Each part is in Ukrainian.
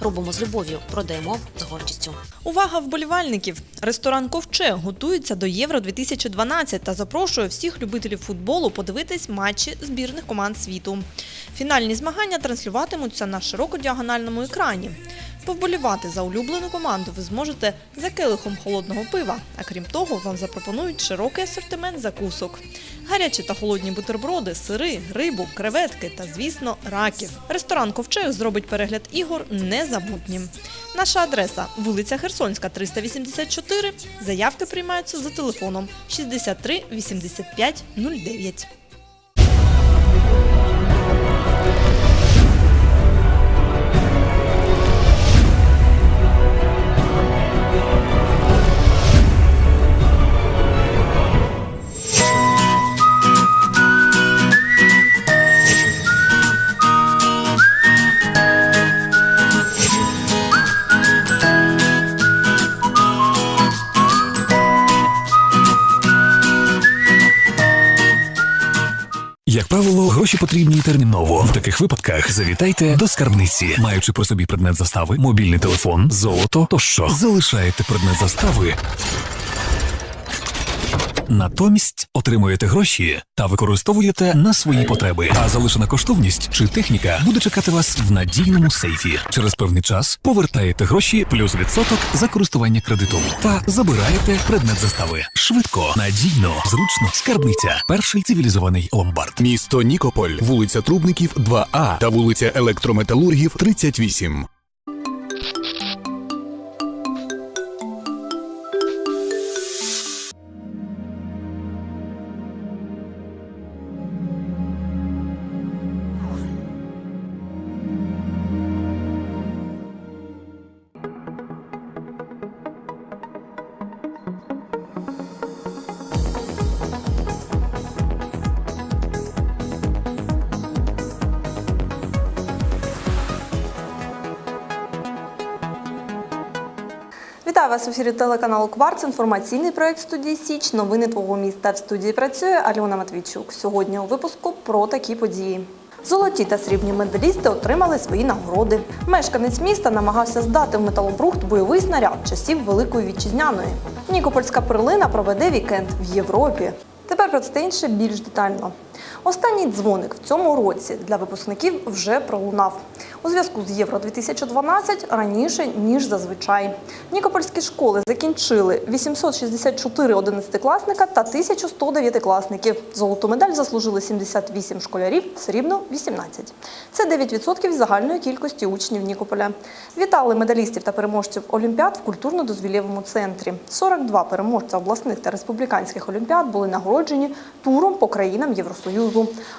Робимо з любов'ю, продаємо з гордістю. Увага вболівальників! Ресторан Ковче готується до Євро 2012 та запрошує всіх любителів футболу подивитись матчі збірних команд світу. Фінальні змагання транслюватимуться на широкодіагональному екрані. Повболівати за улюблену команду ви зможете за келихом холодного пива. А крім того, вам запропонують широкий асортимент закусок. Гарячі та холодні бутерброди, сири, рибу, креветки та, звісно, раків. Ресторан Ковчег зробить перегляд ігор незабутнім. Наша адреса вулиця Херсонська, 384. Заявки приймаються за телефоном 63 85 09. Гроші потрібні терміново. В таких випадках завітайте до скарбниці, маючи при собі предмет застави, мобільний телефон, золото тощо. Залишаєте предмет застави. Натомість отримуєте гроші та використовуєте на свої потреби. А залишена коштовність чи техніка буде чекати вас в надійному сейфі. Через певний час повертаєте гроші плюс відсоток за користування кредитом та забираєте предмет застави. Швидко, надійно, зручно. Скарбниця. Перший цивілізований ломбард. Місто Нікополь, вулиця Трубників, 2А та вулиця Електрометалургів, 38. Вітаю вас в ефірі телеканалу Кварц. Інформаційний проект студії Січ. Новини твого міста в студії працює Альона Матвійчук. Сьогодні у випуску про такі події. Золоті та срібні медалісти отримали свої нагороди. Мешканець міста намагався здати в металобрухт бойовий снаряд часів Великої Вітчизняної. Нікопольська перлина проведе вікенд в Європі. Тепер про це інше більш детально. Останній дзвоник в цьому році для випускників вже пролунав у зв'язку з Євро 2012 раніше ніж зазвичай. Нікопольські школи закінчили 864 одинадцятикласника та 1109 класників. Золоту медаль заслужили 78 школярів, срібну 18. Це 9% загальної кількості учнів Нікополя. Вітали медалістів та переможців олімпіад в культурно-дозвілєвому центрі. 42 переможця обласних та республіканських олімпіад були нагороджені туром по країнам Євросоюзу.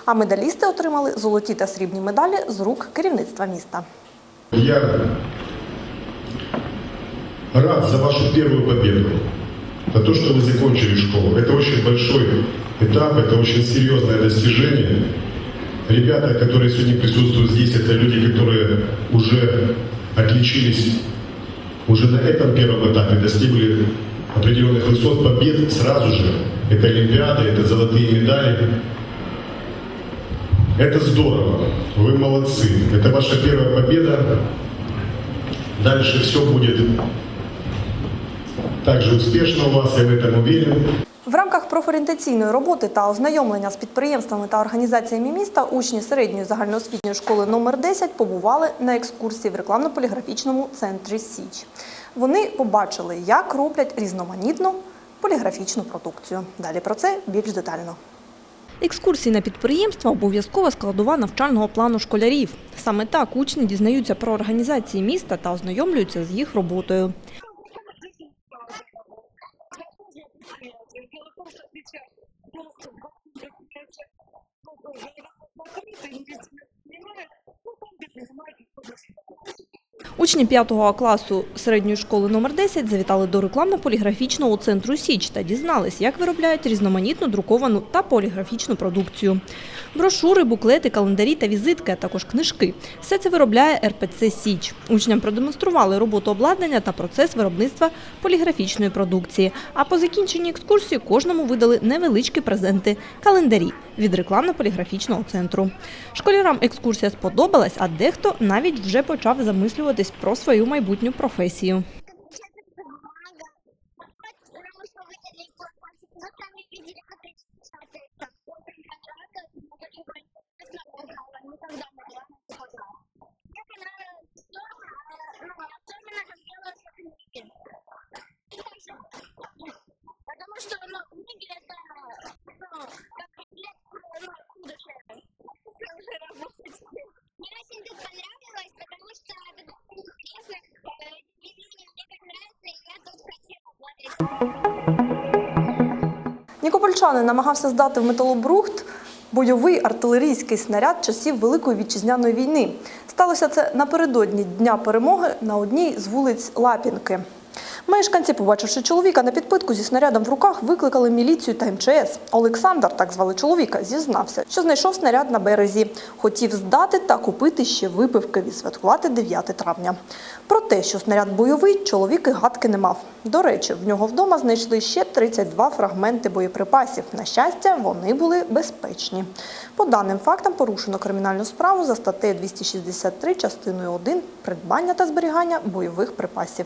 А медалісти отримали золоті та срібні медалі з рук керівництва міста. Я рад за вашу первую победу, за то, что вы закончили школу. Это очень большой этап, это очень серьезное достижение. Ребята, которые сегодня присутствуют здесь, это люди, которые уже отличились уже на этом первом этапе, достигли определенных высот побед сразу же. Это Олимпиады, это золотые медали. Это здорово, вы молодцы. Это ваша первая победа. Дальше все будет так же успешно у вас, я в этом уверен. В рамках профорієнтаційної роботи та ознайомлення з підприємствами та організаціями міста учні середньої загальноосвітньої школи номер 10 побували на екскурсії в рекламно-поліграфічному центрі Січ. Вони побачили, як роблять різноманітну поліграфічну продукцію. Далі про це більш детально. Екскурсії на підприємства обов'язкова складова навчального плану школярів. Саме так учні дізнаються про організації міста та ознайомлюються з їх роботою. Учні 5 класу середньої школи номер 10 завітали до рекламно-поліграфічного центру Січ та дізнались, як виробляють різноманітну друковану та поліграфічну продукцію. Брошури, буклети, календарі та візитки, а також книжки. Все це виробляє РПЦ Січ. Учням продемонстрували роботу обладнання та процес виробництва поліграфічної продукції. А по закінченні екскурсії кожному видали невеличкі презенти календарі від рекламно-поліграфічного центру. Школярам екскурсія сподобалась, а дехто навіть вже почав замислюватись про свою майбутню професію. Нікопольчанин намагався здати в металобрухт бойовий артилерійський снаряд часів Великої вітчизняної війни. Сталося це напередодні Дня перемоги на одній з вулиць Лапінки. Мешканці, побачивши чоловіка на підпитку зі снарядом в руках, викликали міліцію та МЧС. Олександр, так звали чоловіка, зізнався, що знайшов снаряд на березі. Хотів здати та купити ще випивки відсвяткувати 9 травня. Про те, що снаряд бойовий, чоловік і гадки не мав. До речі, в нього вдома знайшли ще 32 фрагменти боєприпасів. На щастя, вони були безпечні. По даним фактам порушено кримінальну справу за статтею 263 частиною 1 придбання та зберігання бойових припасів.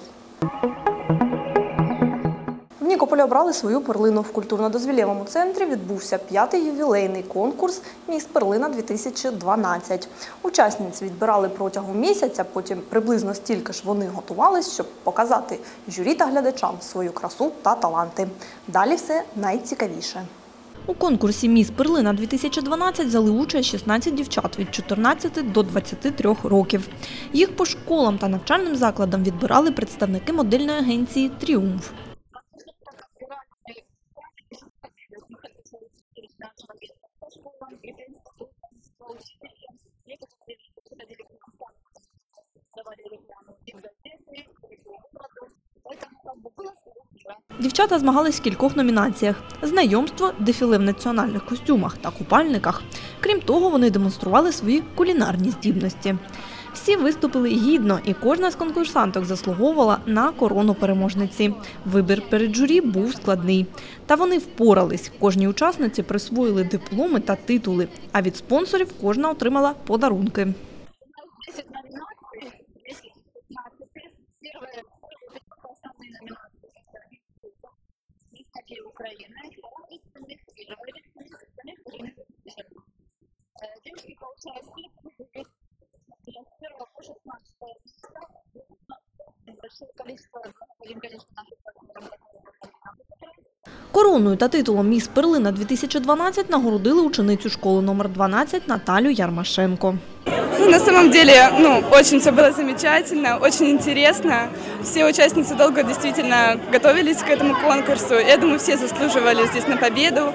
В Нікополі обрали свою перлину. В культурно-дозвілєвому центрі відбувся п'ятий ювілейний конкурс Міс Перлина 2012. Учасниць відбирали протягом місяця, потім приблизно стільки ж вони готувались, щоб показати журі та глядачам свою красу та таланти. Далі все найцікавіше. У конкурсі Міс Перлина 2012 взяли участь 16 дівчат від 14 до 23 років. Їх по школам та навчальним закладам відбирали представники модельної агенції Тріумф. Дівчата змагались в кількох номінаціях: знайомство, дефіле в національних костюмах та купальниках. Крім того, вони демонстрували свої кулінарні здібності. Всі виступили гідно, і кожна з конкурсанток заслуговувала на корону переможниці. Вибір перед журі був складний. Та вони впорались. Кожній учасниці присвоїли дипломи та титули, а від спонсорів кожна отримала подарунки. 10 номинаций, 10 15. Первая это основные номинации Мистерии Украины, вторая Девушки поучаствовали с первого по 16 места. Большое количество наших Короною та титулом Міс Перлина 2012 нагородили ученицю школи номер 12 Наталю Ярмашенко. Ну, На самом деле, ну, очень все было замечательно, очень интересно. Все участницы долго действительно готовились к этому конкурсу. Я думаю, все заслуживали здесь на победу.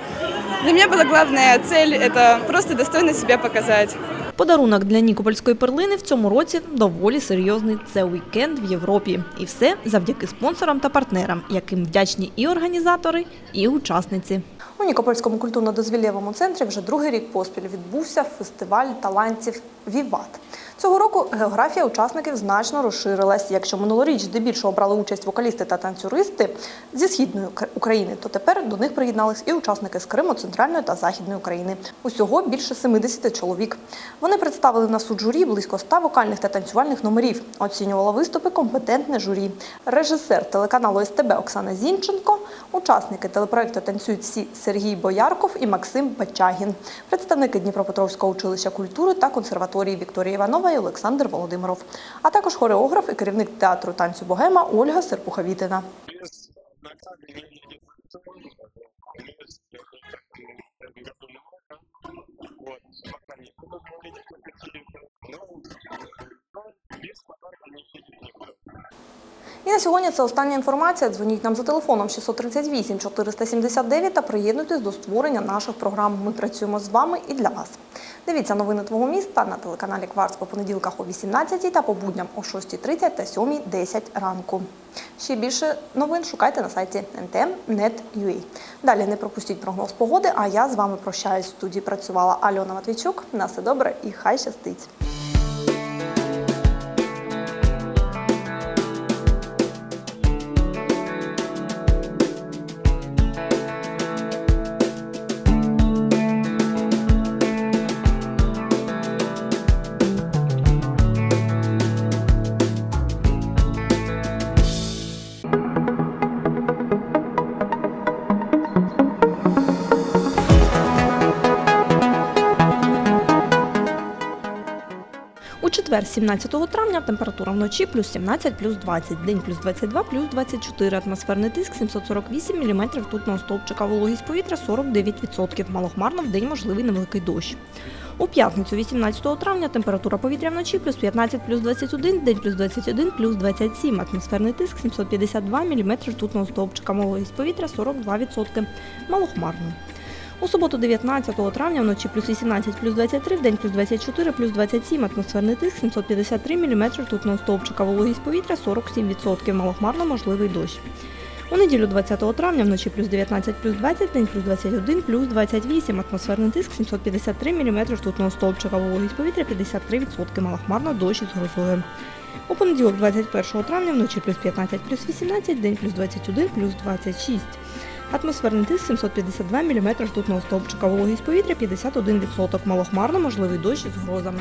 Для меня была главная цель – это просто достойно себя показать. Подарунок для Нікопольської перлини в цьому році доволі серйозний. Це вікенд в Європі. І все завдяки спонсорам та партнерам, яким вдячні і організатори, і учасниці. У Нікопольському культурно-дозвілєвому центрі вже другий рік поспіль відбувся фестиваль талантів Віват. Цього року географія учасників значно розширилась. Якщо минулоріч здебільшого брали участь вокалісти та танцюристи зі східної України, то тепер до них приєднались і учасники з Криму, Центральної та Західної України. Усього більше 70 чоловік. Вони представили на суд журі близько 100 вокальних та танцювальних номерів. Оцінювала виступи компетентне журі. Режисер телеканалу СТБ Оксана Зінченко, учасники телепроекту танцюють всі Сергій Боярков і Максим Бачагін, представники Дніпропетровського училища культури та консерваторії Вікторія Іванова і Олександр Володимиров, а також хореограф і керівник театру танцю Богема Ольга Серпуховітина. І на сьогодні це остання інформація. Дзвоніть нам за телефоном 638 479 та приєднуйтесь до створення наших програм. Ми працюємо з вами і для вас. Дивіться новини твого міста на телеканалі Кварц по понеділках о 18 та по будням о 6.30 та 7.10 ранку. Ще більше новин шукайте на сайті ntm.net.ua. Далі не пропустіть прогноз погоди, а я з вами прощаюсь. В студії працювала Альона Матвійчук. На все добре і хай щастить! Четвер, 17 травня, температура вночі плюс 17, плюс 20, день плюс 22, плюс 24, атмосферний тиск 748 мм ртутного стовпчика, вологість повітря 49%, малохмарно, в день можливий невеликий дощ. У п'ятницю, 18 травня, температура повітря вночі плюс 15, плюс 21, день плюс 21, плюс 27, атмосферний тиск 752 мм ртутного стовпчика, вологість повітря 42%, малохмарно. У суботу 19 травня вночі плюс 18, плюс 23, в день плюс 24, плюс 27, атмосферний тиск 753 мм ртутного стовпчика, вологість повітря 47%, малохмарно можливий дощ. У неділю 20 травня вночі плюс 19, плюс 20, день плюс 21, плюс 28, атмосферний тиск 753 мм ртутного стовпчика, вологість повітря 53%, малохмарно дощ із грозою. У понеділок 21 травня вночі плюс 15, плюс 18, день плюс 21, плюс 26. Атмосферний тиск 752 мм ртутного стовпчика, вологість повітря 51%, малохмарно можливий дощ із грозами.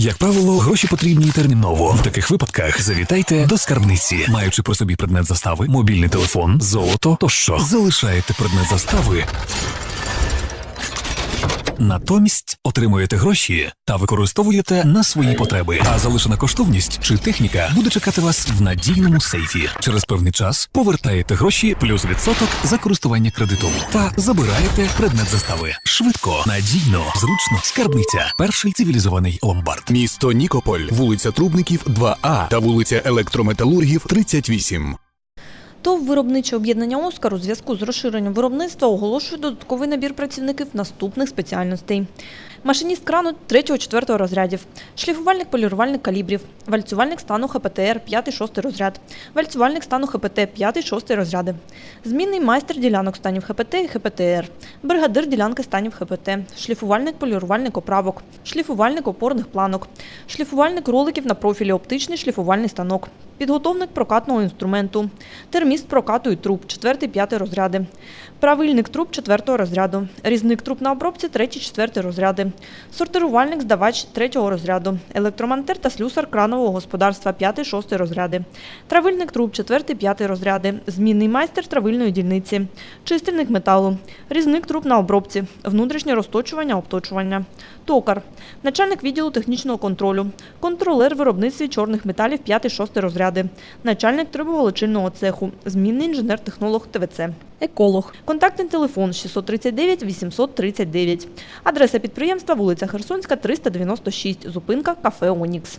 Як правило, гроші потрібні терміново. В таких випадках завітайте до скарбниці, маючи при собі предмет застави, мобільний телефон, золото тощо. Залишаєте предмет застави. Натомість отримуєте гроші та використовуєте на свої потреби. А залишена коштовність чи техніка буде чекати вас в надійному сейфі. Через певний час повертаєте гроші плюс відсоток за користування кредитом та забираєте предмет застави. Швидко, надійно, зручно. Скарбниця. Перший цивілізований ломбард. Місто Нікополь, вулиця Трубників, 2А та вулиця Електрометалургів, 38. ТОВ виробниче об'єднання Оскар у зв'язку з розширенням виробництва оголошує додатковий набір працівників наступних спеціальностей. Машиніст крану 3-4 розрядів, шліфувальник полірувальник калібрів, вальцювальник стану ХПТР 5-6 розряд, вальцювальник стану ХПТ 5-6 розряди, змінний майстер ділянок станів ХПТ і ХПТР, бригадир ділянки станів ХПТ, шліфувальник полірувальник оправок, шліфувальник опорних планок, шліфувальник роликів на профілі. Оптичний шліфувальний станок, підготовник прокатного інструменту, терміст прокату і труб 4-5 розряди, правильник труб 4 розряду, різник труб на обробці 3-4 розряди, сортирувальник здавач 3 розряду, електромонтер та слюсар кранового господарства 5-6 розряди, травильник труб 4-5 розряди, змінний майстер травильної дільниці, чистильник металу, різник труб на обробці, внутрішнє розточування, обточування, токар, начальник відділу технічного контролю, контролер виробництві чорних металів 5-6 розряди, начальник трибоволочильного цеху, змінний інженер-технолог ТВЦ. Еколог. Контактний телефон 639 839. Адреса підприємства вулиця Херсонська, 396. Зупинка кафе Онікс.